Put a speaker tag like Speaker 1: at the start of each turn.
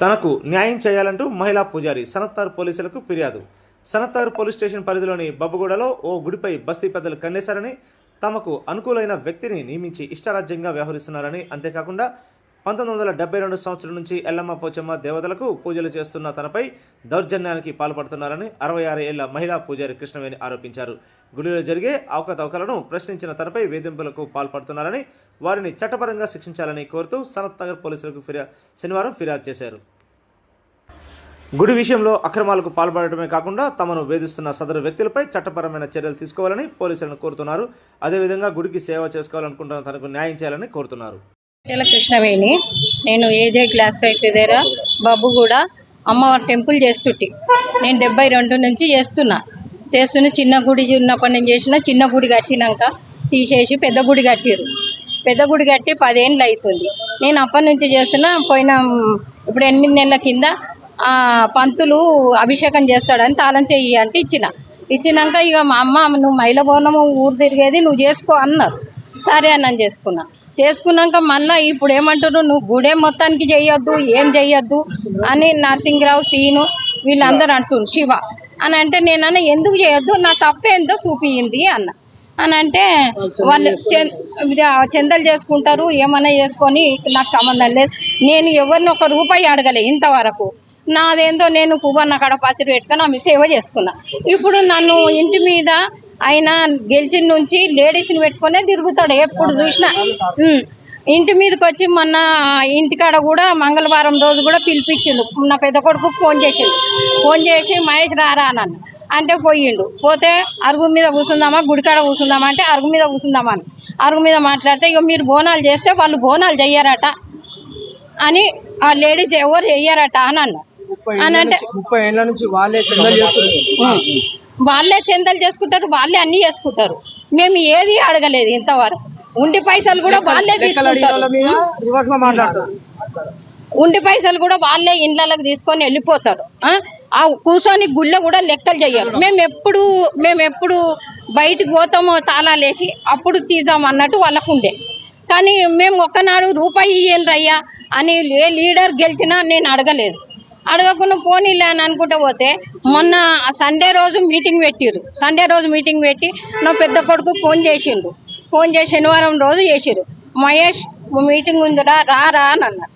Speaker 1: తనకు న్యాయం చేయాలంటూ మహిళా పూజారి సనత్తారు పోలీసులకు ఫిర్యాదు. సనత్తారు పోలీస్ స్టేషన్ పరిధిలోని బబ్బగూడలో ఓ గుడిపై బస్తీ పెద్దలు కన్నేశారని తమకు అనుకూలైన వ్యక్తిని నియమించి ఇష్టారాజ్యంగా వ్యవహరిస్తున్నారని అంతేకాకుండా పంతొమ్మిది వందల డెబ్బై రెండు సంవత్సరం నుంచి ఎల్లమ్మ పోచమ్మ దేవతలకు పూజలు చేస్తున్న తనపై దౌర్జన్యానికి పాల్పడుతున్నారని అరవై ఆరు ఏళ్ళ మహిళా పూజారి కృష్ణవేణి ఆరోపించారు. గుడిలో జరిగే అవకతవకలను ప్రశ్నించిన తనపై వేధింపులకు పాల్పడుతున్నారని వారిని చట్టపరంగా శిక్షించాలని కోరుతూ సనత్ నగర్ పోలీసులకు ఫిర్యాదు శనివారం ఫిర్యాదు చేశారు. గుడి విషయంలో అక్రమాలకు పాల్పడటమే కాకుండా తమను వేధిస్తున్న సదరు వ్యక్తులపై చట్టపరమైన చర్యలు తీసుకోవాలని పోలీసులను కోరుతున్నారు. అదేవిధంగా గుడికి సేవ చేసుకోవాలనుకుంటున్న తనకు న్యాయం చేయాలని కోరుతున్నారు.
Speaker 2: తెల కృష్ణవేణి. నేను ఏజే క్లాస్ ఎయిట్ దగ్గర బాబు కూడా అమ్మవారి టెంపుల్ చేస్తుట్టి నేను డెబ్బై రెండు నుంచి చేస్తున్నా. చేస్తున్న చిన్న గుడి ఉన్నప్పటి నుంచి చేసిన చిన్న గుడి కట్టినాక తీసేసి పెద్ద గుడి కట్టిరు పెద్ద గుడి కట్టి పదేళ్ళు అవుతుంది నేను అప్పటి నుంచి చేస్తున్నా పోయిన ఇప్పుడు ఎనిమిది నెలల కింద ఆ, పంతులు అభిషేకం చేస్తాడని తాళం చెయ్యి అంటే ఇచ్చిన. ఇచ్చినాక ఇక మా అమ్మ నువ్వు మైల ఊరు తిరిగేది నువ్వు చేసుకో అన్నారు. సరే అని చేసుకున్నా. చేసుకున్నాక మళ్ళీ ఇప్పుడు ఏమంటారు నువ్వు గుడే మొత్తానికి చేయొద్దు ఏం చెయ్యొద్దు అని నరసింహరావు సీను వీళ్ళందరూ అంటున్నారు శివ అని అంటే నేనన్నా ఎందుకు చేయొద్దు? నా తప్పేందో చూపియింది అన్న. అని అంటే వాళ్ళు చెందలు చేసుకుంటారు ఏమైనా చేసుకొని నాకు సంబంధం లేదు. నేను ఎవరిని ఒక రూపాయి అడగలే ఇంతవరకు. నాదేందో నేను కుబన్న కాడ పసిరి పెట్టుకొని ఆమె సేవ చేసుకున్నా. ఇప్పుడు నన్ను ఇంటి మీద ఆయన గెలిచిన నుంచి లేడీస్ని పెట్టుకునే తిరుగుతాడు. ఎప్పుడు చూసినా. ఇంటి మీదకి వచ్చి మొన్న ఇంటికాడ కూడా మంగళవారం రోజు కూడా పిలిపించిండు. నా పెద్ద కొడుకు ఫోన్ చేసిండు. ఫోన్ చేసి మహేష్ రారా అని అన్న. అంటే పోయిండు. పోతే అరుగు మీద కూర్చుందామా గుడికాడ కూర్చుందామా అంటే అరుగు మీద కూర్చుందామా అని. అరుగు మీద మాట్లాడితే ఇక మీరు బోనాలు చేస్తే వాళ్ళు బోనాలు చెయ్యరట అని ఆ లేడీస్ ఎవరు చెయ్యరట అని అన్న అని అంటే
Speaker 3: ముప్పై ఏళ్ళ నుంచి వాళ్ళే.
Speaker 2: వాళ్ళే చందలు చేసుకుంటారు వాళ్ళే అన్ని చేసుకుంటారు. మేము ఏది అడగలేదు ఇంతవరకు. ఉండి పైసలు కూడా వాళ్ళే తీసుకుంటారు. ఉండి పైసలు కూడా వాళ్ళే ఇండ్లకి తీసుకొని వెళ్ళిపోతారు. ఆ? కూర్చొని గుళ్ళో కూడా లెక్కలు చెయ్యరు. మేము ఎప్పుడు మేము ఎప్పుడు బయటికి పోతామో తాళాలు వేసి అప్పుడు తీద్దాం అన్నట్టు వాళ్ళకు ఉండే. కానీ మేము ఒక్కనాడు రూపాయి ఇయ్యండి అయ్యా అని ఏ లీడర్ గెలిచినా నేను అడగలేదు. అడగకుండా పోనీలే అని అనుకుంటూ పోతే మొన్న సండే రోజు మీటింగ్ పెట్టిరు సండే రోజు మీటింగ్ పెట్టి నా పెద్ద కొడుకు ఫోన్ చేసిండు. ఫోన్ చేసి శనివారం రోజు చేసిరు మహేష్ మీటింగ్ ఉందిరా రా రా అని అన్నారు.